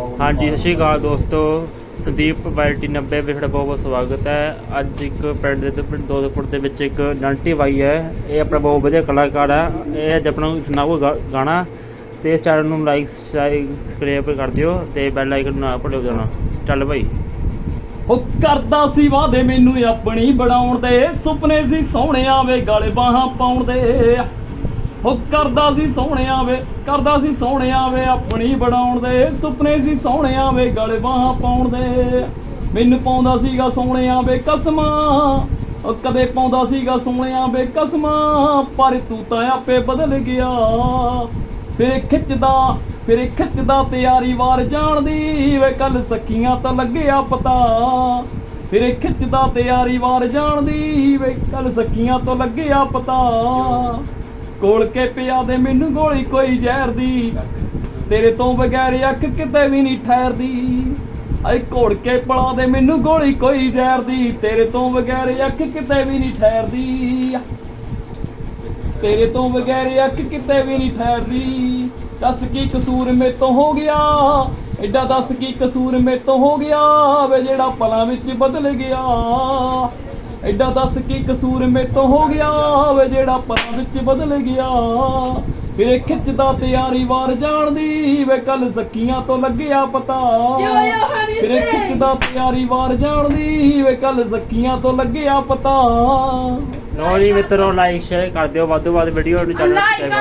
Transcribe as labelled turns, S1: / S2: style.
S1: ਹਾਂਜੀ, ਸਤਿ ਸ਼੍ਰੀ ਅਕਾਲ ਦੋਸਤੋ। ਸੰਦੀਪ ਵੈਰਾਈਟੀ 90 ਵਿੱਚ ਤੁਹਾਡਾ ਬਹੁਤ ਬਹੁਤ ਸਵਾਗਤ ਹੈ। ਅੱਜ ਇੱਕ ਪਿੰਡ ਦੇ ਪਿੰਡ ਦੋਦਪੁਰ ਦੇ ਵਿੱਚ ਇੱਕ ਨੰਟੀ ਬਾਈ ਹੈ। ਇਹ ਆਪਣਾ ਬਹੁਤ ਵਧੀਆ ਕਲਾਕਾਰ ਹੈ। ਇਹ ਅੱਜ ਆਪਣਾ ਸੁਣਾਓ ਗਾ- ਗਾਣਾ ਤੇ ਇਸ ਚੈਨਲ ਨੂੰ ਲਾਈਕ ਸਬਸਕ੍ਰਾਈਬ ਕਰ ਦਿਓ ਤੇ ਬੈਲ ਆਈਕਨ ਨੂੰ ਨਾ ਭੁੱਲਿਓ ਦੇਣਾ ਚੱਲ ਭਾਈ
S2: ਉਹ ਕਰਦਾ ਸੀ ਵਾਦੇ ਮੈਨੂੰ ਆਪਣੀ ਬਣਾਉਣ ਦੇ। ਸੁਪਨੇ ਸੀ ਸੋਹਣਿਆਂ ਵੇ ਗਲ ਬਾਹਾਂ ਪਾਉਣ ਦੇ। ਉਹ ਕਰਦਾ ਸੀ ਸੋਹਣਿਆਂ ਵੇ, ਕਰਦਾ ਸੀ ਸੋਹਣਿਆਂ ਵੇ, ਆਪਣੀ ਬਣਾਉਣ ਦੇ ਸੁਪਨੇ ਸੀ ਸੋਹਣਿਆਂ ਵੇ, ਗਲ ਬਾਹਾਂ ਪਾਉਣ ਦੇ। ਮੈਨੂੰ ਪਾਉਂਦਾ ਸੀਗਾ ਸੋਹਣਿਆਂ ਵੇ ਕਸਮਾਂ, ਉਹ ਕਦੇ ਪਾਉਂਦਾ ਸੀਗਾ ਸੋਹਣਿਆਂ ਵੇ ਕਸਮਾਂ, ਪਰ ਤੂੰ ਤਾਂ ਆਪੇ ਬਦਲ ਗਿਆ। ਫਿਰ ਖਿੱਚਦਾ ਫਿਰ ਖਿੱਚਦਾ, ਤਿਆਰੀ ਵਾਰ ਜਾਣਦੀ ਵੇ, ਕੱਲ ਸੱਕੀਆਂ ਤਾਂ ਲੱਗਿਆ ਪਤਾ। ਫਿਰ ਖਿੱਚਦਾ, ਤਿਆਰੀ ਵਾਰ ਜਾਣਦੀ ਵੇ, ਕੱਲ ਸੱਕੀਆਂ ਤੋਂ ਲੱਗਿਆ ਪਤਾ। ਕੋਲ ਕੇ ਪਿਆ ਦੇ, ਮੈਨੂੰ ਗੋਲੀ ਕੋਈ ਜ਼ਹਿਰ ਦੀ। ਤੇਰੇ ਤੋਂ ਬਗੈਰ ਅੱਖ ਕਿਤੇ ਵੀ ਨਹੀਂ ਠਹਿਰਦੀ। ਆਈ ਘੋੜ ਕੇ ਪਲਾ ਦੇ, ਮੈਨੂੰ ਗੋਲੀ ਕੋਈ ਜ਼ਹਿਰ ਦੀ। ਤੇਰੇ ਤੋਂ ਬਗੈਰ ਅੱਖ ਕਿਤੇ ਵੀ ਨਹੀਂ ਠਹਿਰਦੀ। ਤੇਰੇ ਤੋਂ ਬਗੈਰ ਅੱਖ ਕਿਤੇ ਵੀ ਨਹੀਂ ਠਹਿਰਦੀ। ਦੱਸ ਕੀ ਕਸੂਰ ਮੇ ਤੋਂ ਹੋ ਗਿਆ? ਐਡਾ ਦੱਸ ਕੀ ਕਸੂਰ ਮੇ ਤੋਂ ਹੋ ਗਿਆ? ਵੇ ਜਿਹੜਾ ਪਲਾਂ ਵਿੱਚ ਬਦਲ ਗਿਆ। ਐਡਾ ਦੱਸ ਕੀ ਕਸੂਰ ਮੇ ਤੋਂ ਹੋ ਗਿਆ ਵੇ ਜਿਹੜਾ ਪਲਾਂ ਵਿੱਚ ਬਦਲ ਗਿਆ। ਫਿਰ ਖਿੱਚਦਾ ਤਿਆਰੀ ਵਾਰ ਜਾਣ ਦੀ ਵੇ ਕੱਲ ਸੱਕੀਆਂ ਤੋਂ ਲੱਗਿਆ ਪਤਾ। ਫਿਰ ਇਹ ਖਿੱਚਦਾ ਤਿਆਰੀ ਵਾਰ ਜਾਣ ਦੀ ਵੇ ਕੱਲ ਸੱਕੀਆਂ ਤੋਂ ਲੱਗਿਆ ਪਤਾ।
S1: ਲੋ ਜੀ ਮਿੱਤਰੋ ਲਾਈਕ ਸ਼ੇਅਰ ਕਰ ਦਿਓ। ਵੱਧ ਤੋਂ ਵੱਧ ਵੀਡੀਓ ਨੂੰ ਚੈਨਲ ਸਬਸਕ੍ਰਾਈਬ